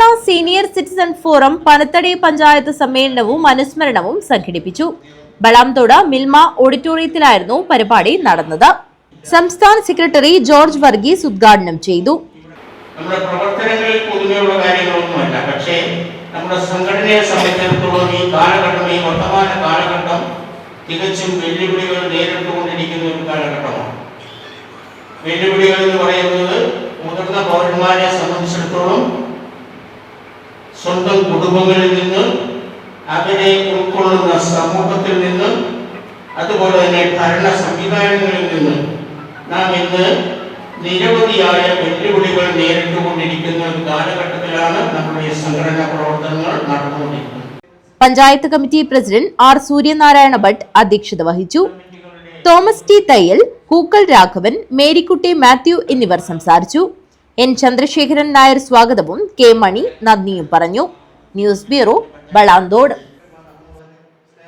Kerala senior citizen forum Panathady panchayat സമ്മേളനവും അനുസ്മരണവും സംഘടിപ്പിച്ചു. ബളാംതോട് മിൽമ ഓഡിറ്റോറിയത്തിലായിരുന്നു പരിപാടി നടന്നത്. സംസ്ഥാന സെക്രട്ടറി ജോർജ് വർഗീസ് ഉദ്ഘാടനം ചെയ്തു. നമ്മുടെ പ്രവർത്തനങ്ങളിൽ പുതുമയുള്ള കാര്യങ്ങളൊന്നുമല്ല. പക്ഷേ നമ്മുടെ സംഘടനയെ സംബന്ധിച്ചിടത്തോളം ഈ കാലഘട്ടം ഈ വർത്തമാന കാലഘട്ടം തികച്ചും വെല്ലുവിളികൾ നേരിട്ടുകൊണ്ടിരിക്കുന്ന ഒരു കാലഘട്ടമാണ്. വെല്ലുവിളികൾ എന്ന് പറയുന്നത് മുതിർന്ന പൗരന്മാരെ സംബന്ധിച്ചിടത്തോളം സ്വന്തം കുടുംബങ്ങളിൽ നിന്ന് അവരെ ഉൾക്കൊള്ളുന്ന സമൂഹത്തിൽ നിന്ന് അതുപോലെ തന്നെ ഭരണ സംവിധാനങ്ങളിൽ നിന്ന് നാം ഇന്ന് നിരവധിയായ വെല്ലുവിളികൾ നേരിട്ടുകൊണ്ടിരിക്കുന്ന ഒരു കാലഘട്ടത്തിലാണ് നമ്മുടെ സംഘടനാ പ്രവർത്തനങ്ങൾ നടന്നുകൊണ്ടിരിക്കുന്നത്. Panchayat committee president R Suryanarayana Bhat അധ്യക്ഷത വഹിച്ചു. തോമസ് ടി തയ്യൽ കൂക്കൽ രാഘവൻ മേരിക്കുട്ടി മാത്യു എന്നിവർ സംസാരിച്ചു. എൻ ചന്ദ്രശേഖരൻ നായർ സ്വാഗതവും കെ മണി നന്ദിയും പറഞ്ഞു. News bureau Balanthode